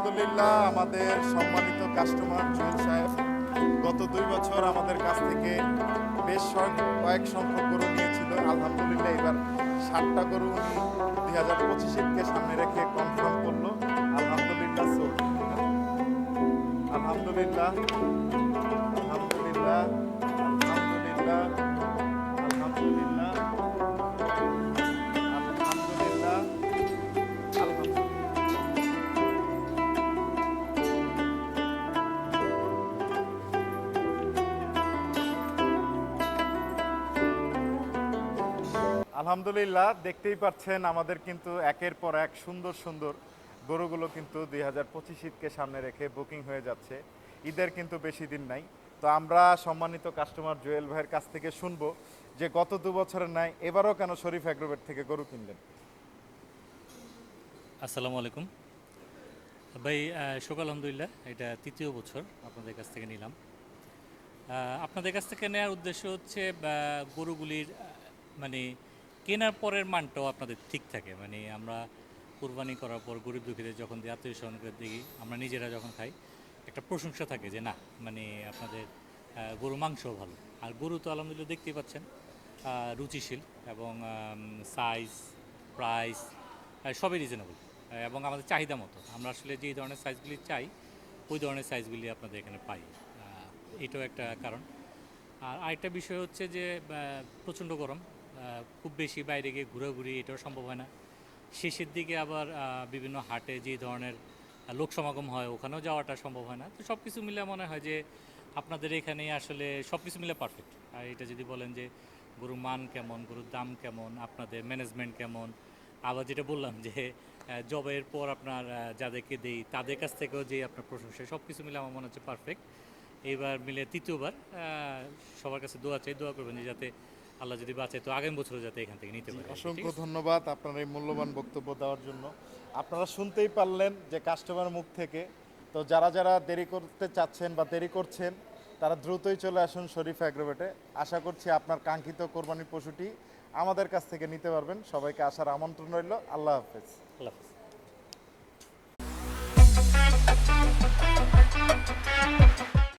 আলহামদুলিল্লাহ, আমাদের সম্মানিত কাস্টমার জুয়েল সাহেব, গত দুই বছর আমাদের কাছ থেকে বেশ কয়েক সংখ্যক গরু নিয়েছিল। আলহামদুলিল্লাহ, এবার ষাটটা গরু দুই হাজার পঁচিশকে সামনে রেখে কনফার্ম করল। আলহামদুলিল্লাহ আলহামদুলিল্লাহ আলহামদুলিল্লাহ। আলহামদুলিল্লাহ, দেখতেই পাচ্ছেন আমাদের কিন্তু একের পর এক সুন্দর সুন্দর গরুগুলো কিন্তু দুই হাজার পঁচিশ ঈদকে সামনে রেখে বুকিং হয়ে যাচ্ছে। ঈদের কিন্তু বেশি দিন নাই। তো আমরা সম্মানিত কাস্টমার জুয়েল ভাইয়ের কাছ থেকে শুনব যে গত দু বছরের নাই এবারও কেন শরীফ অ্যাগ্রোভেট থেকে গরু কিনলেন? আসসালামু আলাইকুম। ভাই শোক আলহামদুলিল্লাহ, এটা তৃতীয় বছর আপনাদের কাছ থেকে নিলাম। আপনাদের কাছ থেকে নেওয়ার উদ্দেশ্য হচ্ছে গরুগুলির মানে কেনার পরের মানটাও আপনাদের ঠিক থাকে। মানে আমরা কুরবানি করার পর গরিব দুঃখীদের যখন দিই আত্মীয় স্বজনকে দিই আমরা নিজেরা যখন খাই, একটা প্রশংসা থাকে যে, না মানে আপনাদের গরু মাংসও ভালো। আর গরু তো আলহামদুলিল্লাহ দেখতেই পাচ্ছেন রুচিশীল এবং সাইজ প্রাইস সবই রিজনেবল এবং আমাদের চাহিদা মতো। আমরা আসলে যেই ধরনের সাইজগুলি চাই, ওই ধরনের সাইজগুলি আপনাদের এখানে পাই। এটাও একটা কারণ। আর আরেকটা বিষয় হচ্ছে যে প্রচণ্ড গরম। খুব বেশি বাইরে গিয়ে ঘোরাঘুরি, এটাও সম্ভব হয় না। শেষের দিকে আবার বিভিন্ন হাটে যে ধরনের লোক সমাগম হয়, ওখানেও যাওয়াটা সম্ভব হয় না। তো সব কিছু মিলে মনে হয় যে আপনাদের এখানে আসলে সব কিছু মিলে পারফেক্ট আর এটা যদি বলেন যে গরুর মান কেমন, গরুর দাম কেমন, আপনাদের ম্যানেজমেন্ট কেমন? আবার যেটা বললাম যে জবের পর আপনার যাদেরকে দেই, তাদের কাছ থেকেও যে আপনার প্রশংসা সব কিছু মিলে আমার মনে হচ্ছে পারফেক্ট এইবার মিলে তৃতীয়বার সবার কাছে দোয়া চাই, দোয়া করবেন যে যাতে আল্লাহ যদি বাঁচায় তো আগামী বছরও যাতে এখান থেকে নিতে পারে অসংখ্য ধন্যবাদ আপনার এই মূল্যবান বক্তব্য দেওয়ার জন্য। আপনারা শুনতেই পারলেন যে কাস্টমার মুখ থেকে তো যারা যারা দেরি করতে চাচ্ছেন বা দেরি করছেন তারা দ্রুতই চলে আসুন শরীফ অ্যাগ্রোভেটে। আশা করছি আপনার কাঙ্ক্ষিত কোরবানির পশুটি আমাদের কাছ থেকে নিতে পারবেন। সবাইকে আসার আমন্ত্রণ রইল। আল্লাহ হাফেজ। আল্লাহ হাফেজ।